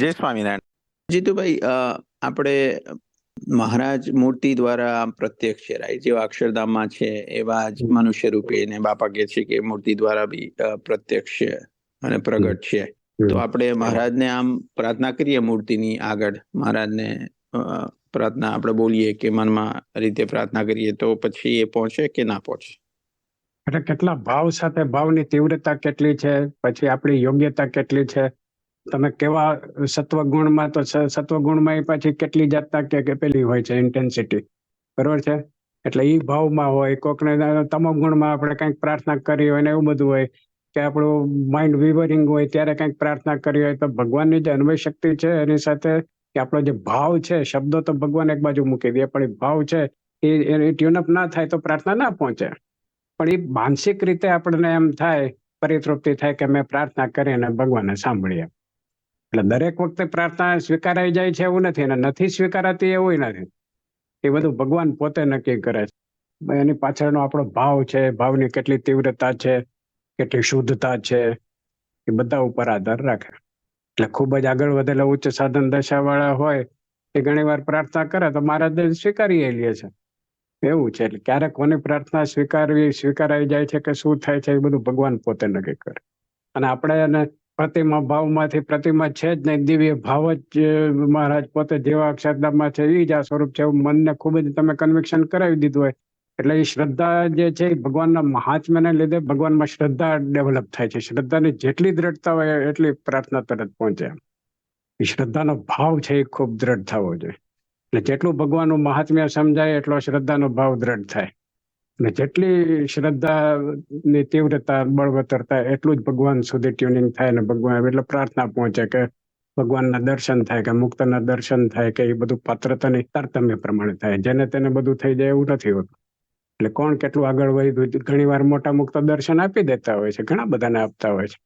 જય સ્વામિનારાયણ. જીતુભાઈ આપણે મહારાજ મૂર્તિ દ્વારા પ્રત્યક્ષ છે રાઈટ જેવા અક્ષરધામમાં છે એવા જ મનુષ્ય રૂપે ને બાપા કે છે કે મૂર્તિ દ્વારા બી પ્રત્યક્ષ છે અને પ્રગટ છે. તો આપણે મહારાજને આમ પ્રાર્થના કરીએ મૂર્તિની આગળ. મહારાજને પ્રાર્થના આપણે બોલીએ કે મનમાં રીતે પ્રાર્થના કરીએ તો પછી એ પહોંચે કે ના પહોંચે? એટલે કેટલા ભાવ સાથે ભાવની તીવ્રતા કેટલી છે? પછી આપણી યોગ્યતા કેટલી છે? તમે કેવા સત્વગુણમાં તો સત્વગુણમાં એ પાછી કેટલી જાતના કે પેલી હોય છે ઇન્ટેન્સિટી બરોબર છે? એટલે એ ભાવમાં હોય, કોકને તમામ ગુણમાં આપણે કંઈક પ્રાર્થના કરી હોય ને એવું બધું હોય, કે આપણું માઇન્ડ વિવરિંગ હોય ત્યારે કંઈક પ્રાર્થના કરી હોય, તો ભગવાનની જે અન્વય શક્તિ છે, એની સાથે કે આપણો જે ભાવ છે, શબ્દો તો ભગવાન એક બાજુ મૂકી દે, પણ એ ભાવ છે, એ એ ટ્યુનઅપ ના થાય તો પ્રાર્થના ના પહોંચે. પણ એ માનસિક રીતે આપણને એમ થાય, પરિતૃપ્તિ થાય કે મેં પ્રાર્થના કરી અને ભગવાનને સાંભળીએ. એટલે દરેક વખતે પ્રાર્થના સ્વીકારાઈ જાય છે એવું નથી અને નથી સ્વીકારાતી એવું નથી. એ બધું ભગવાન પોતે નક્કી કરે છે. એની પાછળનો આપણો ભાવ છે, ભાવની કેટલી તીવ્રતા છે, કેટલી શુદ્ધતા છે, એ બધા ઉપર આધાર રાખે. એટલે ખૂબ જ આગળ વધેલા ઉચ્ચ સાધન દશાવાળા હોય, એ ઘણી વાર પ્રાર્થના કરે તો મહારાજ સ્વીકારી લે છે. એવું છે, એટલે ક્યારેક કોની પ્રાર્થના સ્વીકારવી, સ્વીકારાઈ જાય છે કે શું થાય છે એ બધું ભગવાન પોતે નક્કી કરે. અને આપણે એને પ્રતિમા ભાવમાંથી પ્રતિમા છે જ નહીં, દિવ્ય ભાવ જ મહારાજ પોતે જેવા અક્ષરધામમાં છે એ જ આ સ્વરૂપ છે. એવું મનને ખૂબ જ તમે કન્વિક્શન કરાવી દીધું હોય. એટલે એ શ્રદ્ધા જે છે એ ભગવાનના મહાત્મ્યને લીધે ભગવાનમાં શ્રદ્ધા ડેવલપ થાય છે. શ્રદ્ધાની જેટલી દ્રઢતા હોય એટલી પ્રાર્થના તરત પહોંચે. એ શ્રદ્ધાનો ભાવ છે એ ખૂબ દ્રઢ થવો જોઈએ. એટલે જેટલું ભગવાનનું મહાત્મ્ય સમજાય, એટલો શ્રદ્ધાનો ભાવ દ્રઢ થાય. અને જેટલી શ્રદ્ધાની તીવ્રતા, બળવતરતા એટલું જ ભગવાન સુધી ટ્યુનિંગ થાય અને ભગવાન એટલે પ્રાર્થના પહોંચે કે ભગવાનના દર્શન થાય કે મુક્તના દર્શન થાય કે એ બધું પાત્રતાની તારતમ્ય પ્રમાણે થાય. જેને તેને બધું થઈ જાય એવું નથી હોતું. એટલે કોણ કેટલું આગળ વધ્યું ઘણી વાર મોટા મુક્ત દર્શન આપી દેતા હોય છે, ઘણા બધાને આપતા હોય છે.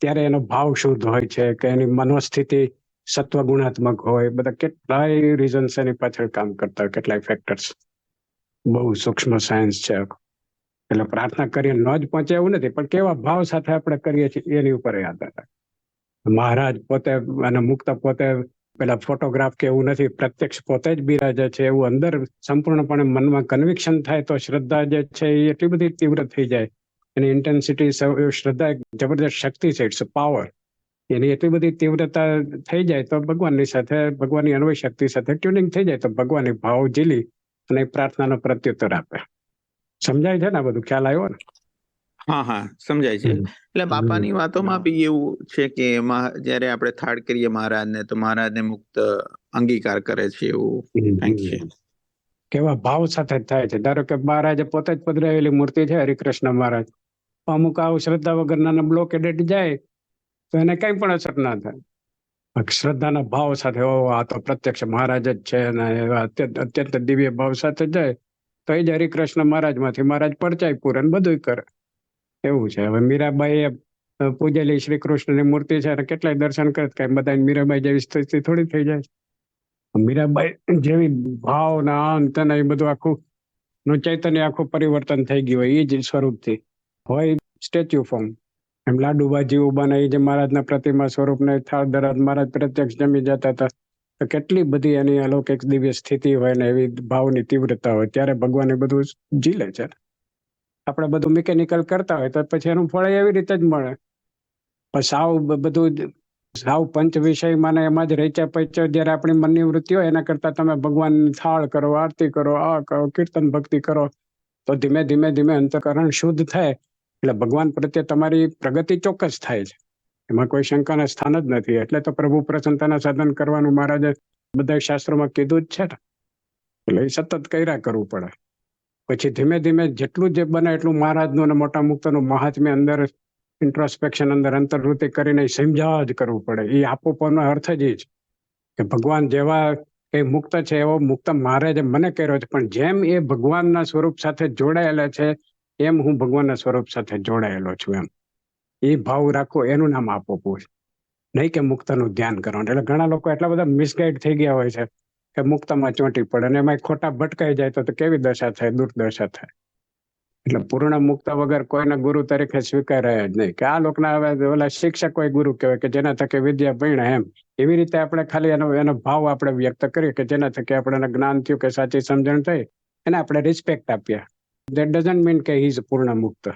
ત્યારે એનો ભાવ શુદ્ધ હોય છે કે એની મનોસ્થિતિ સત્વગુણાત્મક હોય, બધા કેટલાય રીઝન્સ એની પાછળ કામ કરતા હોય, કેટલાય ફેક્ટર્સ બહુ સૂક્ષ્મ સાયન્સ છે. એટલે પ્રાર્થના કરીએ, ન જ પહોંચે એવું નથી, પણ કેવા ભાવ સાથે આપણે કરીએ છીએ, એની ઉપર યાદ રાખે. મહારાજ પોતે, અને મુક્ત પોતે, પેલા ફોટોગ્રાફ કે એવું નથી, પ્રત્યક્ષ પોતે જ બિરાજે છે, એવું અંદર સંપૂર્ણપણે મનમાં કન્વિક્શન થાય તો શ્રદ્ધા જે છે એ એટલી બધી તીવ્ર થઈ જાય. એની ઇન્ટેન્સિટી શ્રદ્ધા જબરદસ્ત શક્તિ છે ઇટ્સ પાવર એની એટલી બધી તીવ્રતા થઈ જાય તો ભગવાનની સાથે, ભગવાનની અન્વય શક્તિ સાથે ટ્યુનિંગ થઈ જાય તો ભગવાનની ભાવ ઝીલી અને પ્રાર્થનાનો પ્રત્યુત્તર આપે. સમજાય છે ને આ બધું? ખ્યાલ આવ્યો ને? હા હા સમજાય છે. એટલે બાપાની વાતોમાં બી એવું છે કે જ્યારે આપણે થાળ કરીએ મહારાજને તો મહારાજને મુક્ત અંગીકાર કરે છે એવું છે. કેવા ભાવ સાથે થાય છે. ધારો કે મહારાજે પોતે જ પધરાવેલી મૂર્તિ છે હરિકૃષ્ણ મહારાજ. અમુક આવું શ્રદ્ધા વગરના બ્લોકેડેડ જાય તો એને કઈ પણ અસર ના થાય. શ્રદ્ધાના ભાવ સાથે, ઓ, આ તો પ્રત્યક્ષ મહારાજ જ છે અને અત્યંત અત્યંત દિવ્ય ભાવ સાથે જાય, તો એ જ હરિકૃષ્ણ મહારાજમાંથી મહારાજ પડચાય પૂરણ બધું કરે. એવું છે. હવે મીરાબાઈ પૂજેલી શ્રી કૃષ્ણની મૂર્તિ છે અને કેટલાય દર્શન કરે કઈ બધા મીરાબાઈ જેવી સ્થિતિ થોડી થઈ જાય. મીરાબાઈ જેવી ભાવ ને આ ને એ બધું આખું, નું ચૈતન્ય આખું પરિવર્તન થઈ ગયું હોય એ જ સ્વરૂપથી. હોય, સ્ટેચ્યુ ફોર્મ. એમ લાડુબાજી ઊભા ને જે મહારાજના પ્રતિમા સ્વરૂપને થાળ દરાજ મહારાજ પ્રત્યક્ષ જમી જતા હતા. તો કેટલી બધી એની અલૌકિક દિવ્ય સ્થિતિ હોય ને એવી ભાવની તીવ્રતા હોય, ત્યારે ભગવાન એ બધું ઝીલે છે. આપણે બધું મિકેનિકલ કરતા હોય તો પછી એનું ફળ એવી રીતે જ મળે. પણ સાવ બધું સાવ પંચ વિષયમાં ને એમાં જ રેચા પૈચા જ્યારે આપણી મનની વૃત્તિ હોય, એના કરતા તમે ભગવાન થાળ કરો, આરતી કરો, આ કરો, કીર્તન ભક્તિ કરો, તો ધીમે ધીમે ધીમે અંતકરણ શુદ્ધ થાય. એટલે ભગવાન પ્રત્યે તમારી પ્રગતિ ચોક્કસ થાય છે. એમાં કોઈ શંકાના સ્થાન જ નથી. એટલે તો પ્રભુ પ્રસન્નતાના સાધન કરવાનું મહારાજે બધા શાસ્ત્રોમાં કીધું જ છે ને. એટલે એ સતત કર્યા કરવું પડે. પછી ધીમે ધીમે જેટલું જે બને એટલું મહારાજનું અને મોટા મુક્તનું મહાત્મ્ય અંદર ઇન્ટ્રોસ્પેક્શન અંદર અંતર્વૃત્તિ કરીને સમજાવવા જ કરવું પડે. એ આપોપોનો અર્થ જ એ છે કે ભગવાન જેવા એ મુક્ત છે એવો મુક્ત મહારાજે મને કર્યો છે. પણ જેમ એ ભગવાનના સ્વરૂપ સાથે જોડાયેલા છે એમ હું ભગવાનના સ્વરૂપ સાથે જોડાયેલો છું એમ. એ ભાવ રાખો, એનું નામ આપો પૂછ નહીં કે મુક્તનું ધ્યાન કરવાનું. એટલે ઘણા લોકો એટલા બધા મિસગાઈડ થઈ ગયા હોય છે કે મુક્તમાં ચોંટી પડે અને એમાં ખોટા ભટકાઈ જાય તો કેવી દશા થાય? દુર્દશા થાય. એટલે પૂર્ણ મુક્ત વગર કોઈને ગુરુ તરીકે સ્વીકારે જ નહીં. કે આ લોકના હવે ઓલા શિક્ષક કોઈ ગુરુ કહેવાય કે જેના થકી વિદ્યા ભણ્યા એમ. એવી રીતે આપણે ખાલી એનો એનો ભાવ આપણે વ્યક્ત કરીએ કે જેના થકી આપણને જ્ઞાન થયું કે સાચી સમજણ થઈ એને આપણે રિસ્પેક્ટ આપીએ દેટ ડઝન્ટ મીન કે ઇઝ પૂર્ણ મુક્ત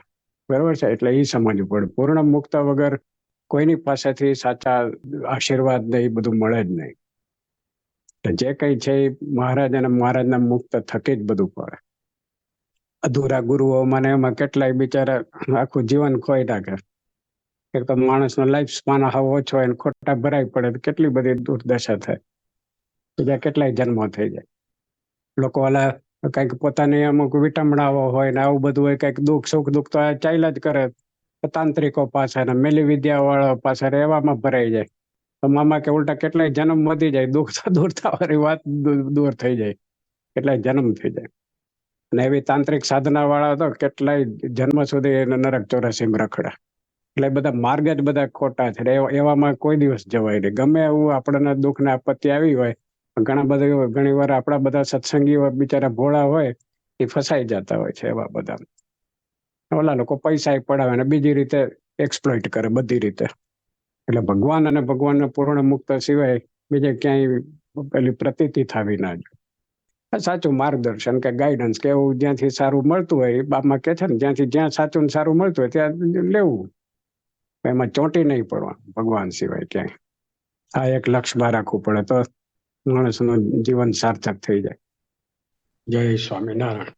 બરાબર છે? એટલે એ સમજવું પડે. પૂર્ણ મુક્ત વગર કોઈની પાસેથી સાચા આશીર્વાદ ને એ બધું મળે જ નહીં. જે કંઈ છે એ મહારાજ અને મહારાજના મુક્ત થકી જ બધું પડે અધૂરા ગુરુઓ મને એમાં કેટલાય બિચારા આખું જીવન ખોઈ નાખે. એક તો માણસનો લાઈફ સ્પાન હાવ ઓછો હોય ખોટા ભરાઈ પડે કેટલી બધી દુર્દશા થાય. બીજા કેટલાય જન્મો થઈ જાય. લોકો ઓલા કંઈક પોતાની અમુક વિટમણાઓ હોય ને આવું બધું હોય, કંઈક દુઃખ સુખ દુઃખ તો ચાલ્યા જ કરે. તાંત્રિકો પાસે ને મેલી વિદ્યા વાળા પાછળ એવામાં ભરાઈ જાય. તો મામા કે ઉલટા કેટલાય જન્મ વધી જાય, દુઃખ તો દૂર થવાની વાત દૂર- થઈ જાય. કેટલાય જન્મ થઈ જાય. અને એવી તાંત્રિક સાધના વાળા તો કેટલાય જન્મ સુધી એને નરક ચોરસીમ રખડે. એટલે બધા માર્ગ જ બધા ખોટા છે. એવામાં કોઈ દિવસ જવાય નહીં. ગમે એવું આપણને દુઃખ ને આપત્તિ આવી હોય ઘણા બધા, ઘણી વાર આપણા બધા સત્સંગીઓ બિચારા ભોળા હોય, એ ફસાઈ જતા હોય છે એવા બધા. ઓલા લોકો પૈસા પડાવે અને બીજી રીતે એક્સપ્લોઇટ કરે બધી રીતે. એટલે ભગવાન અને ભગવાનને પૂર્ણ મુક્ત સિવાય બીજે ક્યાંય પેલી પ્રતીતિ થવી ના જોઈએ. સાચું માર્ગદર્શન કે ગાઈડન્સ કે એવું જ્યાંથી સારું મળતું હોય બાપમાં કે છે ને, જ્યાંથી જ્યાં સાચું ને સારું મળતું હોય, ત્યાં લેવું. એમાં ચોંટી નહીં પડવાનું ભગવાન સિવાય ક્યાંય. આ એક લક્ષ્યમાં રાખવું પડે તો માણસનું જીવન સાર્થક થઈ જાય. જય સ્વામિનારાયણ.